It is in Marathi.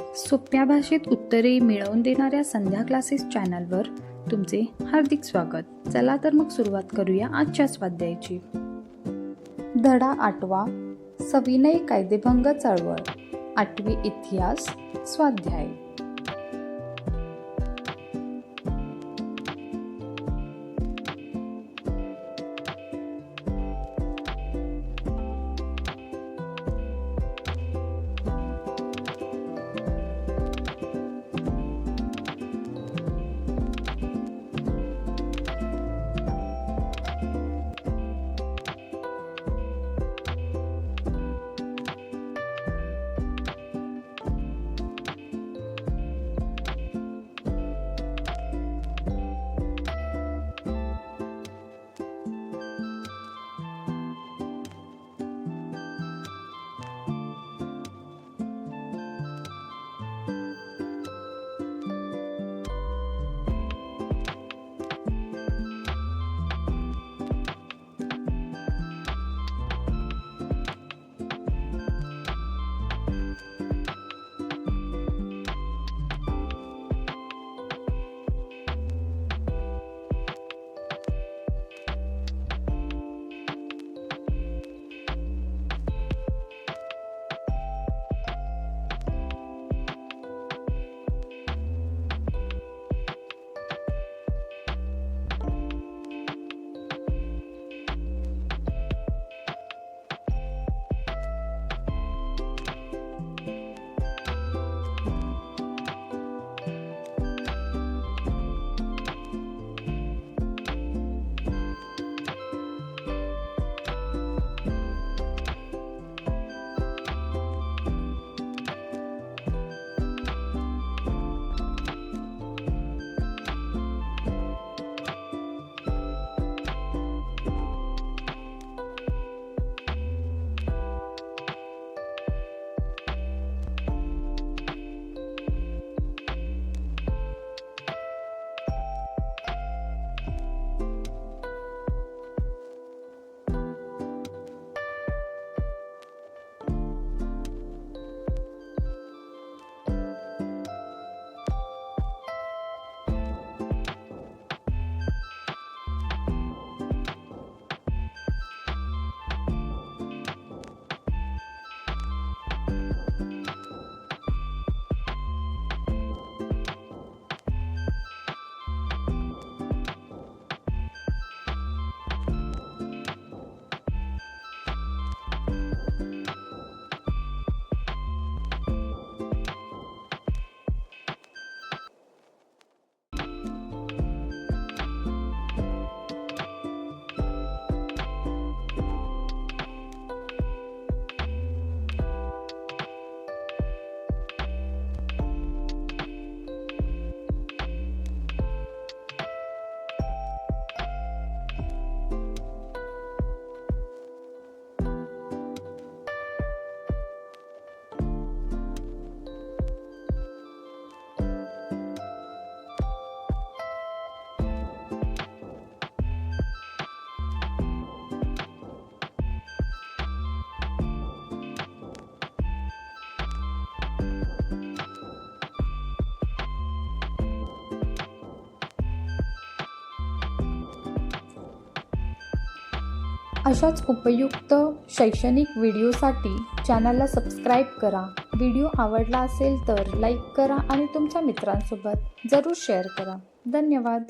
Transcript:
सोप्या भाषेत उत्तरे मिळवून देणाऱ्या संध्या क्लासेस चॅनलवर तुमचे हार्दिक स्वागत. चला तर मग सुरुवात करूया आजच्या स्वाध्यायाची. धडा आठवा सविनय कायदेभंग चळवळ. आठवी इतिहास स्वाध्याय. अशाच उपयुक्त शैक्षणिक व्हिडिओसाठी चॅनलला सबस्क्राईब करा. व्हिडिओ आवडला असेल तर लाईक करा आणि तुमच्या मित्रांसोबत जरूर शेअर करा. धन्यवाद.